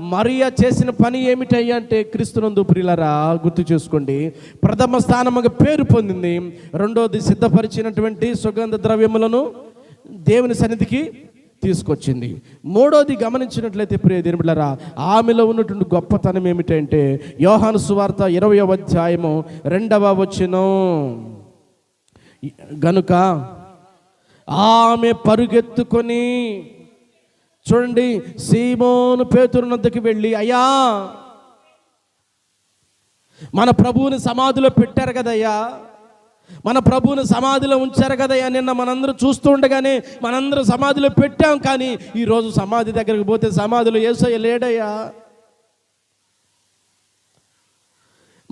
మరియా చేసిన పని ఏమిటయ్యా అంటే క్రీస్తునందు ప్రియులరా గుర్తు చేసుకోండి. ప్రథమ స్థానముగా పేరు పొందింది. రెండోది సిద్ధపరిచినటువంటి సుగంధ ద్రవ్యములను దేవుని సన్నిధికి తీసుకొచ్చింది. మూడోది గమనించినట్లయితే ప్రియ దేవులరా ఆమెలో ఉన్నటువంటి గొప్పతనం ఏమిటంటే యోహాను సువార్త ఇరవై అధ్యాయము రెండవ వచనం. గనుక ఆమె పరుగెత్తుకొని చూడండి సీమోను పేతురునద్దకు వెళ్ళి అయ్యా! మన ప్రభువుని సమాధిలో పెట్టారు కదయ్యా! మన ప్రభువుని సమాధిలో ఉంచారు కదయ్యా! నిన్న మనందరూ చూస్తూ ఉండగానే మనందరం సమాధిలో పెట్టాం కానీ ఈరోజు సమాధి దగ్గరికి పోతే సమాధిలో ఏసయ్య లేడయ్యా!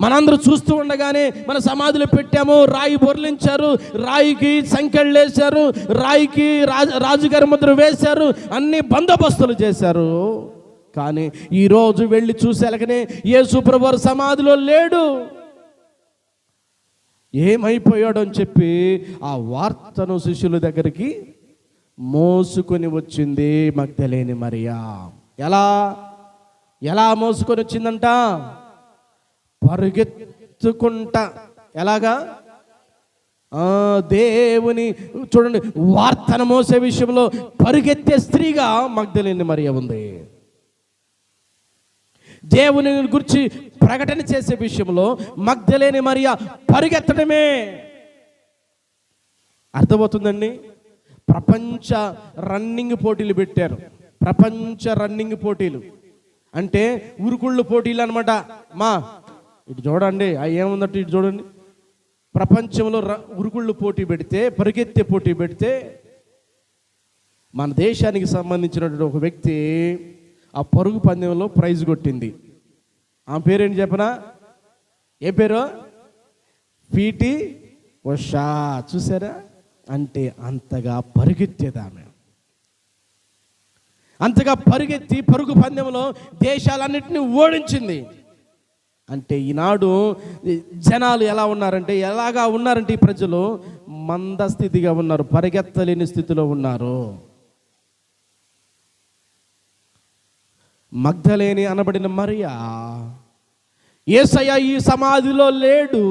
మనందరూ చూస్తూ ఉండగానే మన సమాధులు పెట్టాము రాయి బొర్లించారు రాయికి సంఖ్యలు వేశారు రాయికి రాజు రాజుగారి ముద్ర వేశారు అన్ని బందోబస్తులు చేశారు. కానీ ఈరోజు వెళ్ళి చూసేలకనే యేసుప్రభు సమాధిలో లేడు. ఏమైపోయాడు అని చెప్పి ఆ వార్తను శిష్యుల దగ్గరికి మోసుకొని వచ్చింది మగ్ధలేని మరియా. ఎలా? ఎలా మోసుకొని వచ్చిందంట? పరుగెత్తుకుంటా. ఎలాగా? దేవుని చూడండి వార్తన మోసే విషయంలో పరుగెత్తే స్త్రీగా మగ్ధలేని మరియ ఉంది. దేవుని గురించి ప్రకటన చేసే విషయంలో మగ్ధలేని మరియ పరిగెత్తడమే. అర్థమవుతుందండి? ప్రపంచ రన్నింగ్ పోటీలు పెట్టారు. ప్రపంచ రన్నింగ్ పోటీలు. అంటే ఉరుకుళ్ళు పోటీలు అనమాట మా ఇటు చూడండి ఆ ఏముందంటే ఇటు చూడండి. ప్రపంచంలో ర- ఉరుకుళ్ళు పోటీ పెడితే పరిగెత్తే పోటీ పెడితే మన దేశానికి సంబంధించినటువంటి ఒక వ్యక్తి ఆ పరుగు పందెంలో ప్రైజ్ కొట్టింది. ఆ పేరేంటి చెప్పనా? ఏ పేరు? P T Usha. చూసారా? అంటే అంతగా పరిగెత్తేది ఆమె. అంతగా పరిగెత్తి పరుగు పందెంలో దేశాలన్నింటినీ ఓడించింది. అంటే ఈనాడు జనాలు ఎలా ఉన్నారంటే ఎలాగా ఉన్నారంటే ఈ ప్రజలు? మందస్థితిగా ఉన్నారు పరిగెత్తలేని స్థితిలో ఉన్నారు. మగ్ధలేని అనబడిన మరియా? ఏసయ్య ఈ సమాధిలో లేడు.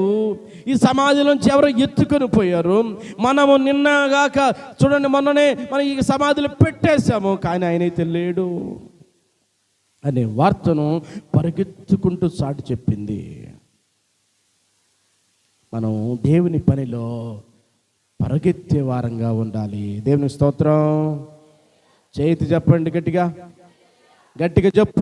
ఈ సమాధిలోంచి ఎవరో ఎత్తుకొని పోయారు? మనము నిన్నగాక చూడండి మొన్ననే మనం ఈ సమాధిలో పెట్టేశాము కానీ ఆయన అయితే లేడు. అనే వార్తను పరిగెత్తుకుంటూ చాటి చెప్పింది. మనం దేవుని పనిలో పరిగెత్తే వారంగా ఉండాలి. దేవుని స్తోత్రం. చేతి చెప్పండి గట్టిగా. గట్టిగా చెప్పు